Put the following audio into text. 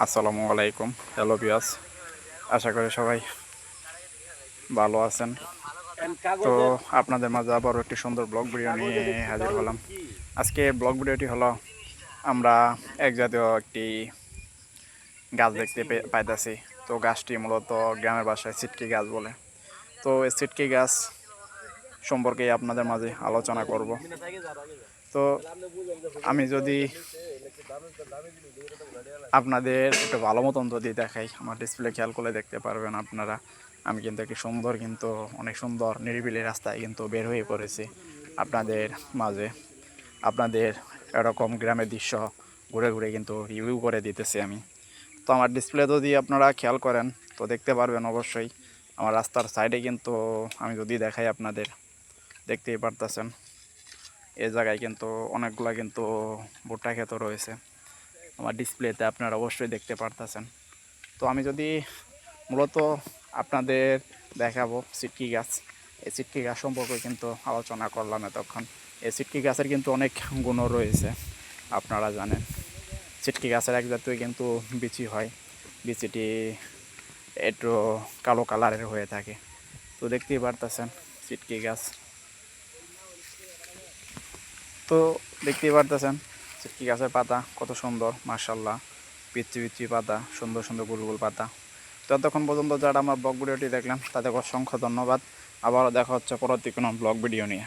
আসসালামু আলাইকুম। হ্যালো বিয়াস আশা করি সবাই ভালো আছেন। তো আপনাদের মাঝে আবারও একটি সুন্দর ব্লগ ভিডিও নিয়ে হাজির হলাম। আজকে ব্লগ ভিডিওটি হলো, আমরা এক জাতীয় একটি গাছ দেখতে পাইতাছি। তো গাছটি মূলত গ্রামের বাসায় সিটকি গাছ বলে। তো এই সিটকি গাছ সম্পর্কে আপনাদের মাঝে আলোচনা করব। তো আমি যদি আপনাদের একটু ভালো মতন যদি দেখাই। আমার ডিসপ্লে খেয়াল করলে দেখতে পারবেন আপনারা। আমি কিন্তু একটি সুন্দর কিন্তু অনেক সুন্দর নিরিবিলি রাস্তায় কিন্তু বের হয়ে পড়েছি আপনাদের মাঝে। আপনাদের এরকম গ্রামের দৃশ্য ঘুরে ঘুরে কিন্তু রিভিউ করে দিতেছি আমি। তো আমার ডিসপ্লে যদি আপনারা খেয়াল করেন, তো দেখতে পারবেন অবশ্যই। আমার রাস্তার সাইডে কিন্তু আমি যদি দেখাই আপনাদের, দেখতেই পারতেছেন। এই জায়গায় কিন্তু অনেকগুলা কিন্তু ভুট্টা ক্ষেত রয়েছে। আমার ডিসপ্লেতে আপনারা অবশ্যই দেখতে পারতেছেন। তো আমি যদি মূলত আপনাদের দেখাবো সিটকি গাছ। এই সিটকি গাছ সম্পর্কে কিন্তু আলোচনা করলাম এতক্ষণ। এই সিটকি গাছের কিন্তু অনেক গুণ রয়েছে, আপনারা জানেন। সিটকি গাছের এক জাতীয় কিন্তু বিচি হয়। বিচিটি একটু কালো কালারের হয়ে থাকে। তো দেখতেই পারতেছেন সিটকি গাছ। তো দেখতেই পারতেছেন কি গাছের পাতা, কত সুন্দর মার্শাল্লাহ পিচ্ছি পিচ্ছি পাতা, সুন্দর সুন্দর গোল গোল পাতা। ততক্ষণ পর্যন্ত যারা আমার ব্লগ ভিডিওটি দেখলাম তাদের অসংখ্য ধন্যবাদ। আবারও দেখা হচ্ছে পরবর্তী কোনো ব্লগ ভিডিও নিয়ে।